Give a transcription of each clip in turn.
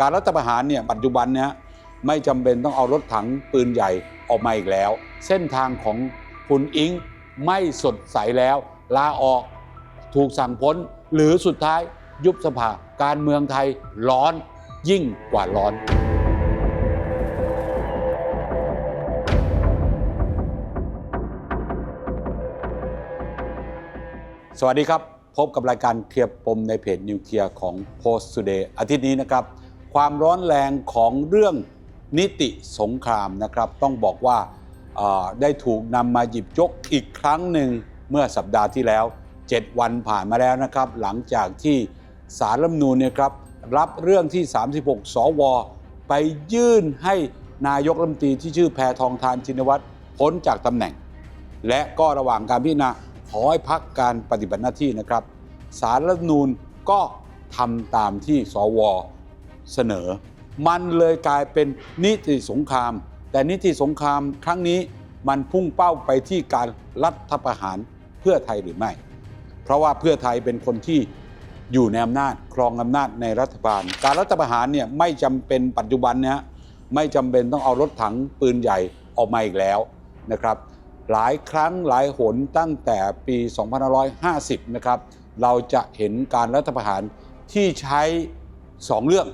การรัฐประหารเนี่ยปัจจุบันเนี่ยไม่จำเป็นต้องเอารถถังปืนใหญ่ออกมาอีกแล้ว เส้นทางของคุณอิงไม่สดใสแล้ว ลาออกถูกสั่งพ้น หรือสุดท้ายยุบสภาการเมืองไทยร้อนยิ่งกว่าร้อน สวัสดีครับ พบกับรายการเคลียร์ปมในเพจนิวเคลียร์ของ Post Today อาทิตย์นี้นะครับ ความร้อนแรงของเรื่องนิติสงครามนะครับ ต้องบอกว่าได้ถูกนำมาหยิบยกอีกครั้งหนึ่งเมื่อสัปดาห์ที่แล้ว 7 วันผ่านมาแล้วนะครับ หลังจากที่สารรัฐมนูญเนี่ยครับรับเรื่องที่ 36 สว ไปยื่นให้นายกรัฐมนตรีที่ชื่อแพทองทานชินวัตรพ้นจากตำแหน่ง และก็ระหว่างการพิจารณาขอให้พักการปฏิบัติหน้าที่นะครับ สารรัฐมนูญก็ทำตามที่สว เสนอ มันเลยกลายเป็นนิติสงคราม แต่นิติสงครามครั้งนี้มันพุ่งเป้าไปที่การรัฐประหารเพื่อไทยหรือไม่ เพราะว่าเพื่อไทยเป็นคนที่อยู่ในอำนาจครองอำนาจในรัฐบาล การรัฐประหารเนี่ยไม่จำเป็นปัจจุบันเนี้ยไม่จำเป็นต้องเอารถถังปืนใหญ่ออกมาอีกแล้วนะครับ หลายครั้งหลายหนตั้งแต่ปี 2550 นะครับ เราจะเห็นการรัฐประหารที่ใช้ 2 เรื่อง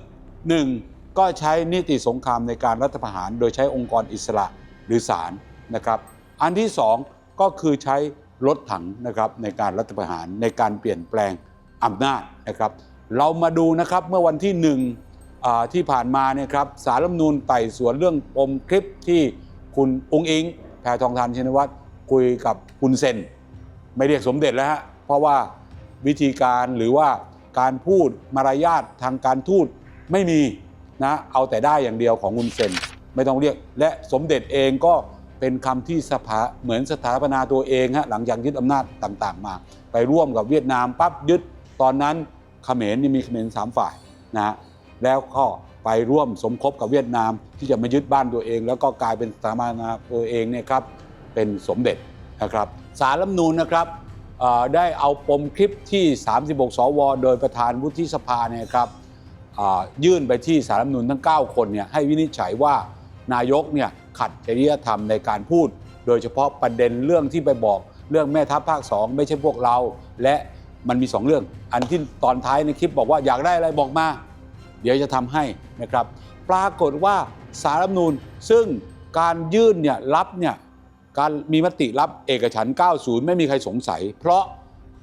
1. ก็ใช้นิติสงครามในการรัฐประหารโดยใช้องค์กรอิสระหรือศาลนะครับ อันที่2ก็คือใช้รถถังนะครับในการรัฐประหารในการเปลี่ยนแปลงอำนาจนะครับ เรามาดูนะครับเมื่อวันที่หนึ่งที่ผ่านมาเนี่ยครับสารรัฐมนูญไต่สวนเรื่องปมคลิปที่คุณองค์อิงแพทองทานชินวัตรคุยกับคุณเซนไม่เรียกสมเด็จแล้วฮะเพราะว่าวิธีการหรือว่าการพูดมารยาททางการทูต ไม่มีนะเอาแต่ได้อย่างเดียวของคุณเซนไม่ต้องเรียก และสมเด็จเองก็เป็นคำที่สภาเหมือนสถาปนาตัวเองฮะหลังจากยึดอำนาจต่างๆ มา ไปร่วมกับเวียดนามปั๊บยึดตอนนั้นเขมรนี่มีเขมรสามฝ่ายนะฮะแล้วก็ไปร่วมสมคบกับเวียดนามที่จะมายึดบ้านตัวเอง แล้วก็กลายเป็นสถาปนาตัวเองเนี่ยครับเป็นสมเด็จนะครับสารรัฐนูญนะครับได้เอาปมคลิปที่ 36 สว โดยประธานวุฒิสภาเนี่ยครับ ยื่นไปที่สารรัฐมนูญทั้ง 9 คนเนี่ยให้วินิจฉัยว่านายกเนี่ยขัดจริยธรรมในการพูด โดยเฉพาะประเด็นเรื่องที่ไปบอกเรื่องแม่ทัพภาค 2 ไม่ใช่พวกเรา และมันมี 2 เรื่อง อันที่ตอนท้ายในคลิปบอกว่าอยากได้อะไรบอกมา เดี๋ยวจะทำให้นะครับ ปรากฏว่าสารรัฐมนูญซึ่งการยื่นเนี่ยรับเนี่ยการมีมติรับเอกฉันท์90 ไม่มีใครสงสัย เพราะ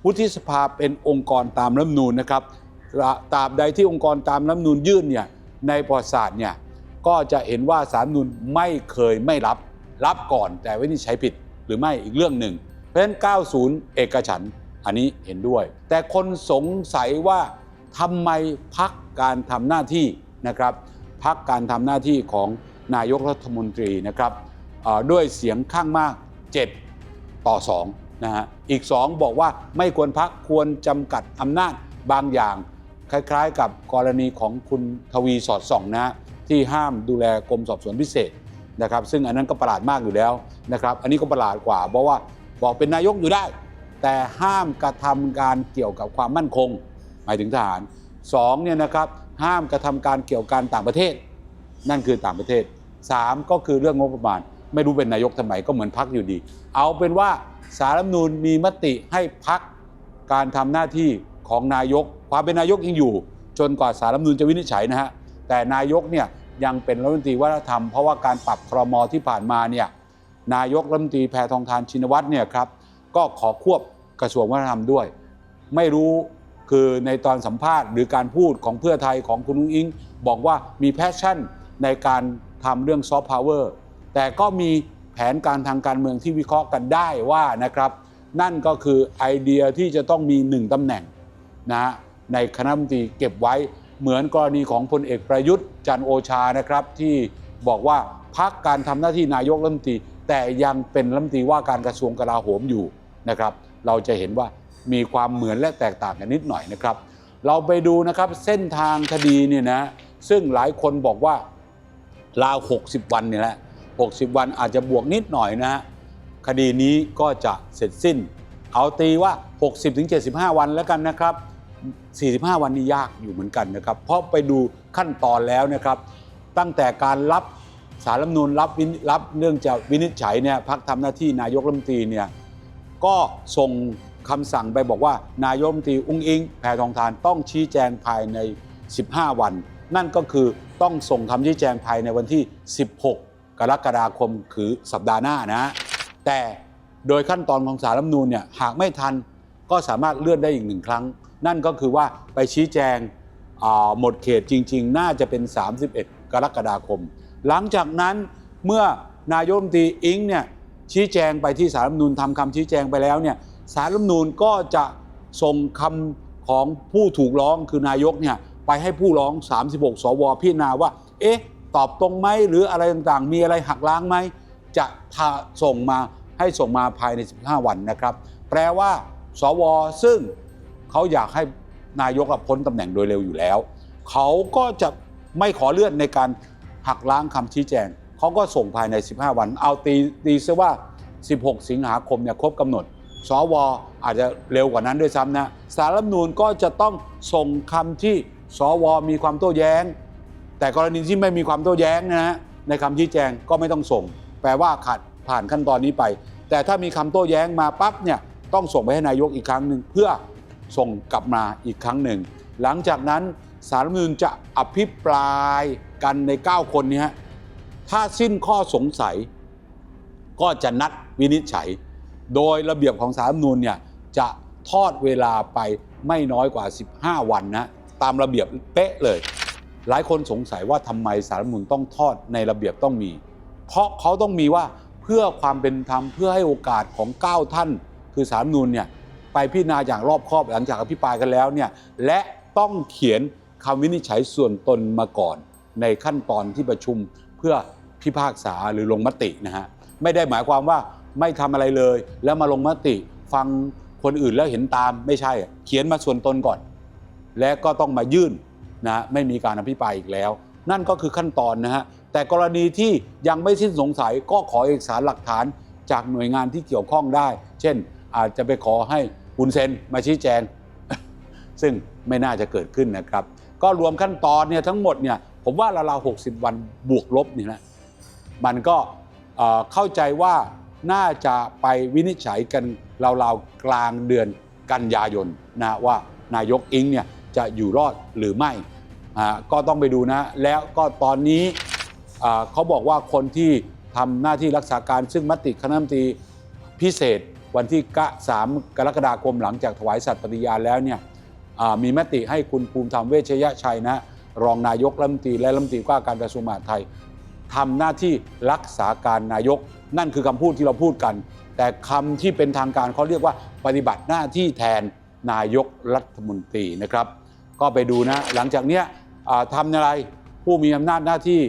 วุฒิสภาเป็นองค์กรตามรัฐมนูญนะครับ ตราบใดที่องค์กรตามรัฐนูญยื่นเนี่ยในประวัติศาสตร์เนี่ยก็จะเห็นว่าสารนูญไม่เคยไม่รับ รับก่อนแต่วินิจฉัยผิดหรือไม่อีกเรื่องหนึ่ง เพราะฉะนั้น 90 เอกฉันอันนี้เห็นด้วย แต่คนสงสัยว่าทำไมพักการทำหน้าที่นะครับพักการทำหน้าที่ของนายกรัฐมนตรีนะครับด้วยเสียงข้างมาก 7 ต่อ2นะฮะอีก 2 บอกว่าไม่ควรพักควรจำกัดอำนาจบางอย่าง คล้ายๆ กับกรณีของคุณทวีสอดส่องนะที่ห้ามดูแลกรมสอบสวนพิเศษนะครับ ซึ่งอันนั้นก็ประหลาดมากอยู่แล้วนะครับ อันนี้ก็ประหลาดกว่า เพราะว่าบอกเป็นนายกอยู่ได้ แต่ห้ามกระทำการเกี่ยวกับความมั่นคง หมายถึงทหารสองเนี่ยนะครับห้ามกระทำการเกี่ยวกับการต่างประเทศ นั่นคือต่างประเทศสามก็คือเรื่องงบประมาณ ไม่รู้เป็นนายกทำไมก็เหมือนพักอยู่ดี เอาเป็นว่าสารรัฐมนูญมีมติให้พักการทำหน้าที่ของนายก ความเป็นนายกยังอยู่ จนกว่าสารรัฐธรรมนูญจะวินิจฉัยนะฮะแต่นายกเนี่ยยังเป็นรัฐมนตรีวัฒนธรรมเพราะว่าการปรับครมที่ผ่านมาเนี่ยนายกรัฐมนตรีแพทองทานชินวัตรเนี่ยครับก็ขอควบกระทรวงวัฒนธรรมด้วย ไม่รู้คือในตอนสัมภาษณ์หรือการพูดของเพื่อไทยของคุณนุ้งอิง บอกว่ามีแพชชั่นในการทำเรื่องซอฟต์พาวเวอร์แต่ก็มีแผนการทางการเมืองที่วิเคราะห์กันได้ว่านะครับ นั่นก็คือไอเดียที่จะต้องมีหนึ่งตำแหน่งนะฮะ ในคณะรัฐมนตรีเก็บไว้ เหมือนกรณีของพลเอกประยุทธ์จันโอชานะครับที่บอกว่าพักการทำหน้าที่นายกรัฐมนตรี แต่ยังเป็นรัฐมนตรีว่าการกระทรวงกลาโหมอยู่นะครับ เราจะเห็นว่ามีความเหมือนและแตกต่างกันนิดหน่อยนะครับ เราไปดูนะครับเส้นทางคดีเนี่ยนะซึ่งหลายคนบอกว่าราว 60 วันนี่แหละ 60 วันอาจจะบวกนิดหน่อยนะฮะคดีนี้ก็จะเสร็จสิ้น เอาตีว่า 60-75 วันแล้วกันนะครับ 45 วันนี้ยากอยู่เหมือนกันนะครับ เพราะไปดูขั้นตอนแล้วนะครับ ตั้งแต่การรับสารรัฐธรรมนูญรับวินิรับเนื่องจากวินิจฉัยเนี่ยพักทำหน้าที่นายกรัฐมนตรีเนี่ยก็ส่งคำสั่งไปบอกว่า นายกรัฐมนตรีอุ้งอิงแพทองทานต้องชี้แจงภายใน 15 วัน นั่นก็คือต้องส่งคำชี้แจงภายในวันที่ 16 กรกฎาคมคือสัปดาห์หน้านะ แต่โดยขั้นตอนของสารรัฐมนูญเนี่ยหากไม่ทันก็สามารถเลื่อนได้อีกหนึ่งครั้ง นั่นก็คือว่าไปชี้แจงหมดเขตจริง ๆ น่าจะเป็น 31 กรกฎาคม หลังจากนั้นเมื่อนายกรัฐมนตรีอิงเนี่ยชี้แจงไปที่สารรัฐมนูญทำคำชี้แจงไปแล้วเนี่ยสารรัฐมนูญก็จะส่งคำของผู้ถูกร้องคือนายกเนี่ยไปให้ผู้ร้อง 36 สวพิจารณาว่า เอ๊ะ ตอบตรงไหมหรืออะไรต่างๆ มีอะไรหักล้างไหม จะาส่งมาให้ส่งมาภายใน 15 วันนะครับ แปลว่า สวซึ่ง เขาอยากให้นายกพ้นตำแหน่งโดยเร็วอยู่แล้ว เขาก็จะไม่ขอเลื่อนในการหักล้างคำชี้แจง เขาก็ส่งภายใน 15 วัน เอาตีตีซะว่า 16 สิงหาคมเนี่ยครบกำหนด สวอาจจะเร็วกว่านั้นด้วยซ้ำนะสารรัฐมนูญก็จะต้องส่งคำที่สวมีความโต้แย้ง แต่กรณีที่ไม่มีความโต้แย้งนะฮะในคำชี้แจงก็ไม่ต้องส่ง แปลว่าขาดผ่านขั้นตอนนี้ไป แต่ถ้ามีคำโต้แย้งมาปั๊บเนี่ยต้องส่งไปให้นายกอีกครั้งหนึ่งเพื่อ ส่งกลับมาอีกครั้งหนึ่ง หลังจากนั้นสารรัฐธรรมนูญจะอภิปรายกันใน 9 คนนี้ฮะถ้าสิ้นข้อสงสัย ก็จะนัดวินิจฉัย โดยระเบียบของสารรัฐธรรมนูญเนี่ยจะทอดเวลาไปไม่น้อยกว่า 15 วันนะตามระเบียบเป๊ะเลย หลายคนสงสัยว่าทำไมสารรัฐธรรมนูญต้องทอดในระเบียบต้องมี เพราะเขาต้องมีว่าเพื่อความเป็นธรรมเพื่อให้โอกาสของ 9 ท่าน คือสารรัฐธรรมนูญเนี่ย ไปพิจารณาอย่างรอบคอบหลังจากอภิปรายกันแล้วเนี่ยและต้องเขียนคำวินิจฉัยส่วนตนมาก่อน ในขั้นตอนที่ประชุมเพื่อพิพากษาหรือลงมตินะฮะไม่ได้หมายความว่าไม่ทำอะไรเลย แล้วมาลงมติฟังคนอื่นแล้วเห็นตามไม่ใช่ เขียนมาส่วนตนก่อน และก็ต้องมายื่นนะไม่มีการอภิปรายอีกแล้ว นั่นก็คือขั้นตอนนะฮะแต่กรณีที่ยังไม่สิ้นสงสัยก็ขอเอกสารหลักฐานจากหน่วยงานที่เกี่ยวข้องได้ เช่น อาจจะไปขอให้ คุณเซนมาชี้แจง ซึ่งไม่น่าจะเกิดขึ้นนะครับ ก็รวมขั้นตอนเนี่ยทั้งหมดเนี่ยผมว่าราวๆ60วันบวกลบนี่นะมันก็เเข้าใจว่าน่าจะไปวินิจฉัยกันราวๆกลางเดือนกันยายนนะว่านายกอิงเนี่ยจะอยู่รอดหรือไม่ก็ต้องไปดูนะ แล้วก็ตอนนี้เขาบอกว่าคนที่ทำหน้าที่รักษาการซึ่งมติคณะมนตรีพิเศษ วันที่3กรกฎาคมหลังจากถวายสัตย์ปฏิญาณแล้วเนี่ยมีมติให้คุณภูมิธรรมเวชยชัยนะรองนายกรัฐมนตรีและรัฐมนตรีว่าการกระทรวงมหาดไทยทำหน้าที่รักษาการนายก นั่นคือคำพูดที่เราพูดกัน แต่คำที่เป็นทางการเขาเรียกว่าปฏิบัติหน้าที่แทนนายกรัฐมนตรีนะครับ ก็ไปดูนะหลังจากเนี้ยทำอะไรผู้มีอำนาจหน้าที่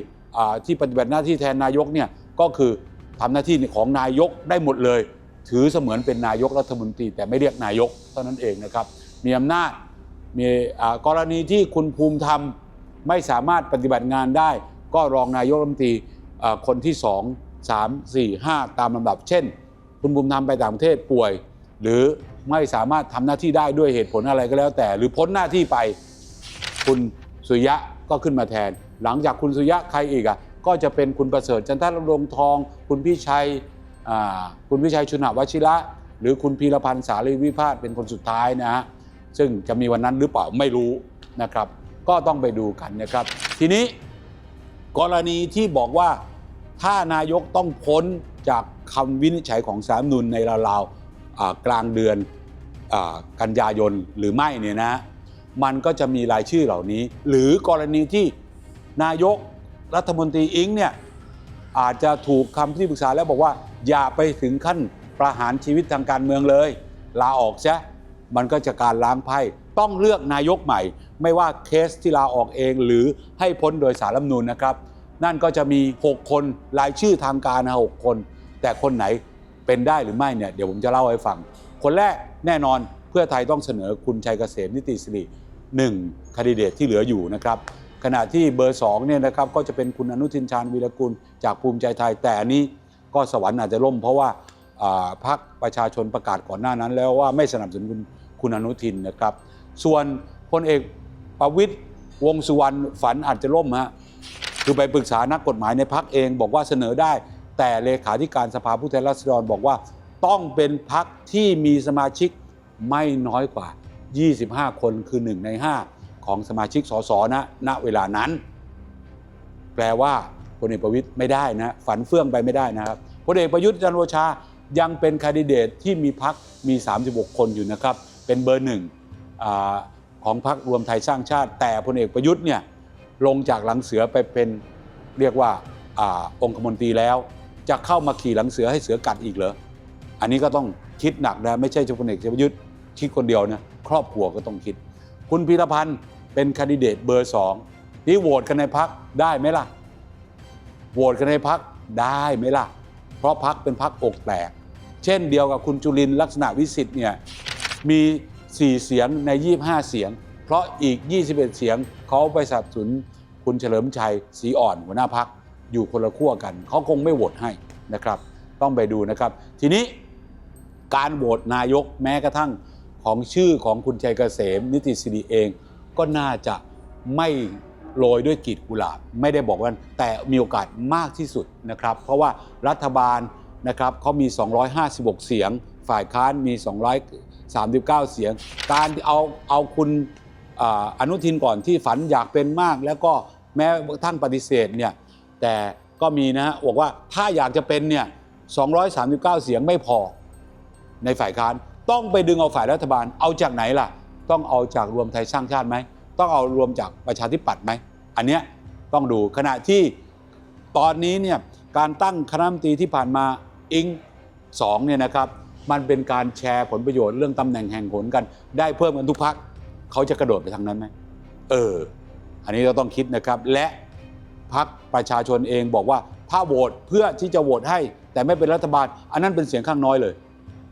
ที่ปฏิบัติหน้าที่แทนนายกเนี่ยก็คือทำหน้าที่ของนายกได้หมดเลย ถือเสมือนเป็นนายกรัฐมนตรี แต่ไม่เรียกนายกเท่านั้นเองนะครับ มีอำนาจมีกรณีที่คุณภูมิธรรมไม่สามารถปฏิบัติงานได้ ก็รองนายกรัฐมนตรีอ่าคนที่ 2 3 4 5 ตามลำดับ เช่น คุณภูมิธรรมไปต่างประเทศป่วย หรือไม่สามารถทำหน้าที่ได้ด้วยเหตุผลอะไรก็แล้วแต่ หรือพ้นหน้าที่ไปคุณสุยะก็ขึ้นมาแทน หลังจากคุณสุยะใครอีกอะก็จะเป็นคุณประเสริฐจันทรรงทอง คุณพี่ชัย คุณพิชัยชุนหวชิระ หรือคุณพีรพันธ์สารีวิพาทเป็นคนสุดท้ายนะฮะซึ่งจะมีวันนั้นหรือเปล่าไม่รู้นะครับ ก็ต้องไปดูกันนะครับ ทีนี้กรณีที่บอกว่าถ้านายกต้องพ้นจากคำวินิจฉัยของสารฐธรรมนุนในราวๆกลางเดือนอกันยายนหรือไม่เนี่ยนะ มันก็จะมีรายชื่อเหล่านี้ หรือกรณีที่นายกรัฐมนตรีอิงเนี่ยอาจจะถูกคำที่ปรึกษาแล้วบอกว่า อย่าไปถึงขั้นประหารชีวิตทางการเมืองเลย ลาออกซะมันก็จะการล้างไพ่ต้องเลือกนายกใหม่ ไม่ว่าเคสที่ลาออกเองหรือให้พ้นโดยสารรัฐนูญนะครับ นั่นก็จะมี 6 คนรายชื่อทางการนะหกคน แต่คนไหนเป็นได้หรือไม่เนี่ยเดี๋ยวผมจะเล่าให้ฟัง คนแรกแน่นอนเพื่อไทยต้องเสนอคุณชัยเกษมนิติสิริหนึ่งคดีเดตที่เหลืออยู่นะครับขณะที่เบอร์2เนี่ยนะครับก็จะเป็นคุณอนุทินชาญวีรกุลจากภูมิใจไทยแต่อันนี้ ก็สวรรค์อาจจะล่มเพราะว่าพรรคประชาชนประกาศก่อนหน้านั้น แล้วว่าไม่สนับสนุนคุณอนุทินนะครับ ส่วนพลเอกประวิตยวงสุวรรณฝันอาจจะล่มฮะคือไปปรึกษานักกฎหมายในพักเองบอกว่าเสนอได้ แต่เลขาธิการสภาผู้แทนราษฎรบอกว่าต้องเป็นพักที่มีสมาชิกไม่น้อยกว่า 25 คนคือ 1 ใน 5 ของสมาชิกสสนะณเวลานั้น แปลว่า พลเอกประวิตยไม่ได้นะฝันเฟื่องไปไม่ได้นะครับพลเอกประยุทธ์จันทร์โอชายังเป็นคนดิเดตที่มีพักมี 36 คนอยู่นะครับ เป็นเบอร์หนึ่งอของพักรวมไทยสร้างชาติ แต่พลเอกประยุทธ์เนี่ยลงจากหลังเสือไปเป็นเรียกว่าอองคมนตรีแล้ว จะเข้ามาขี่หลังเสือให้เสือกัดอีกเหรออันนี้ก็ต้องคิดหนักนะไม่ใช่เฉพาะพลเอกประยุทธ์คิดคนเดียวนะครอบครัวก็ต้องคิด คุณพีรพันธ์เป็นคนดิเดตเบอร์สองนี่โหวตกันในพักได้ไหมล่ะ โหวตกันในพักได้ไหมล่ะ เพราะพักเป็นพักอกแตก เช่นเดียวกับคุณจุลินลักษณะวิสิทธิ์เนี่ยมี 4 เสียงใน 25 เสียง เพราะอีก 21 เสียงเขาไปสนับสนุนคุณเฉลิมชัยศรีอ่อนหัวหน้าพักอยู่คนละขั้วกัน เขาคงไม่โหวตให้นะครับ ต้องไปดูนะครับ ทีนี้การโหวตนายกแม้กระทั่งของชื่อของคุณชัยเกษมนิติสิริเอง ก็น่าจะไม่ โรยด้วยกลีบกุหลาบไม่ได้บอกว่าแต่มีโอกาสมากที่สุดนะครับ เพราะว่ารัฐบาลนะครับเขามี 256 เสียง ฝ่ายค้านมี 239 เสียง การเอาเอาคุณออนุทินก่อนที่ฝันอยากเป็นมาก แล้วก็แม้ท่านปฏิเสธเนี่ยแต่ก็มีนะฮะบอกว่าถ้าอยากจะเป็นเนี่ย239 เสียงไม่พอในฝ่ายค้านต้องไปดึงเอาฝ่ายรัฐบาลเอาจากไหนล่ะ ต้องเอาจากรวมไทยสร้างชาติไหม ต้องเอารวมจากประชาธิปัตย์ไหม อันเนี้ยต้องดูขณะที่ตอนนี้เนี่ยการตั้งคณะรัฐมนตรีที่ผ่านมาอิงสองเนี่ยนะครับมันเป็นการแชร์ผลประโยชน์เรื่องตำแหน่งแห่งหนกัน ได้เพิ่มกันทุกพักเขาจะกระโดดไปทางนั้นไหมเออ อันนี้เราต้องคิดนะครับ และพักประชาชนเองบอกว่าถ้าโหวตเพื่อที่จะโหวตให้ แต่ไม่เป็นรัฐบาล อันนั้นเป็นเสียงข้างน้อยเลย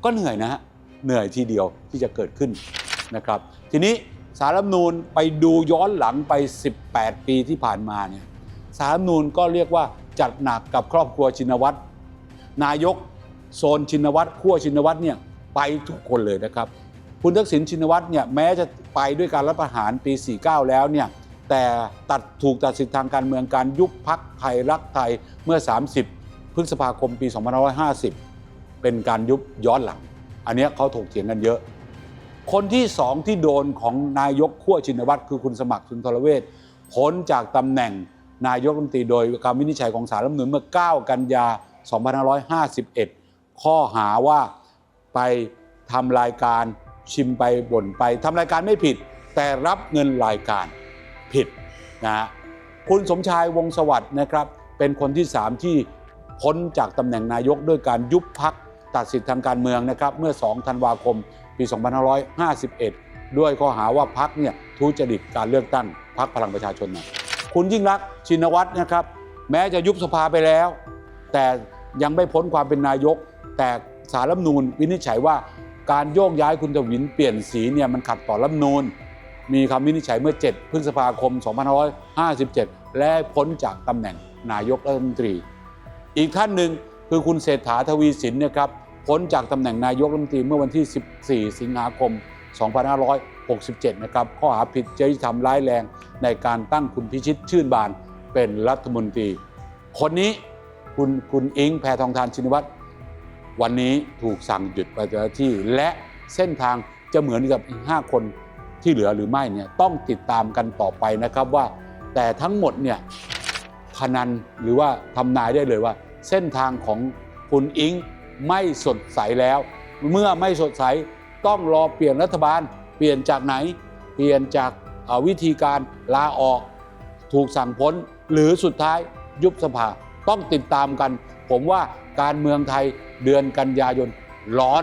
ก็เหนื่อยนะฮะเหนื่อยทีเดียวที่จะเกิดขึ้นนะครับ ทีนี้ สารรัฐมนูญไปดูย้อนหลังไป 18 ปีที่ผ่านมาเนี่ยสารรัฐมนูญก็เรียกว่าจัดหนักกับครอบครัวชินวัตรนายกโซนชินวัตรขั้วชินวัตรเนี่ยไปทุกคนเลยนะครับ คุณทักษิณชินวัตรเนี่ยแม้จะไปด้วยการรัฐประหารปี 49 แล้วเนี่ยแต่ตัดถูกตัดสิทธิทางการเมืองการยุบพักไทยรักไทยเมื่อ 30 พฤษภาคมปี 2550 เป็นการยุบย้อนหลัง อันนี้เขาถกเถียงกันเยอะ คนที่สองที่โดนของนายกขั้วชินวัตรคือคุณสมัครสุนทรเวชพ้นจากตำแหน่งนายกรัฐมนตรีโดยการวินิจฉัยของสารรัฐมนูญเมื่อ 9 กันยา 2551 ข้อหาว่าไปทำรายการชิมไปบ่นไปทำรายการไม่ผิด แต่รับเงินรายการผิดนะฮะคุณสมชายวงสวัสด์นะครับ เป็นคนที่ 3 ที่พ้นจากตำแหน่งนายกด้วยการยุบพักตัดสิทธิทางการเมืองนะครับ เมื่อ 2 ธันวาคม ปี 2551 ด้วยข้อหาว่าพักเนี่ยทุจริตการเลือกตั้งพักพลังประชาชนนะคุณยิ่งรักชินวัตรนะครับ แม้จะยุบสภาไปแล้ว แต่ยังไม่พ้นความเป็นนายก แต่สารรัฐนูญวินิจฉัยว่าการโยกย้ายคุณทวินเปลี่ยนสีเนี่ยมันขัดต่อรัฐนูญมีคำวินิจฉัยเมื่อ 7 พฤษภาคม 2557 และพ้นจากตำแหน่งนายกรัฐมนตรี อีกท่านหนึ่งคือคุณเศรษฐาทวีสินนะครับ พ้นจากตำแหน่งนายกรัฐมนตรีเมื่อวันที่ 14 สิงหาคม 2567 นะครับ ข้อหาผิดจริยธรรมร้ายแรงในการตั้งคุณพิชิตชื่นบานเป็นรัฐมนตรี คนนี้คุณคุณอิงแพทองทานชินวัตรวันนี้ถูกสั่งหยุดปฏิบัติหน้าที่ และเส้นทางจะเหมือนกับอีก 5 คนที่เหลือหรือไม่เนี่ยต้องติดตามกันต่อไปนะครับว่า แต่ทั้งหมดเนี่ยพนันหรือว่าทำนายได้เลยว่า เส้นทางของคุณอิง ไม่สดใสแล้ว เมื่อไม่สดใสต้องรอเปลี่ยนรัฐบาล เปลี่ยนจากไหน เปลี่ยนจากวิธีการลาออก ถูกสั่งพ้นหรือสุดท้ายยุบสภาต้องติดตามกัน ผมว่าการเมืองไทยเดือนกันยายนร้อน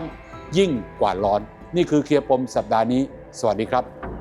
ยิ่งกว่าร้อน นี่คือเคลียร์ปมสัปดาห์นี้ สวัสดีครับ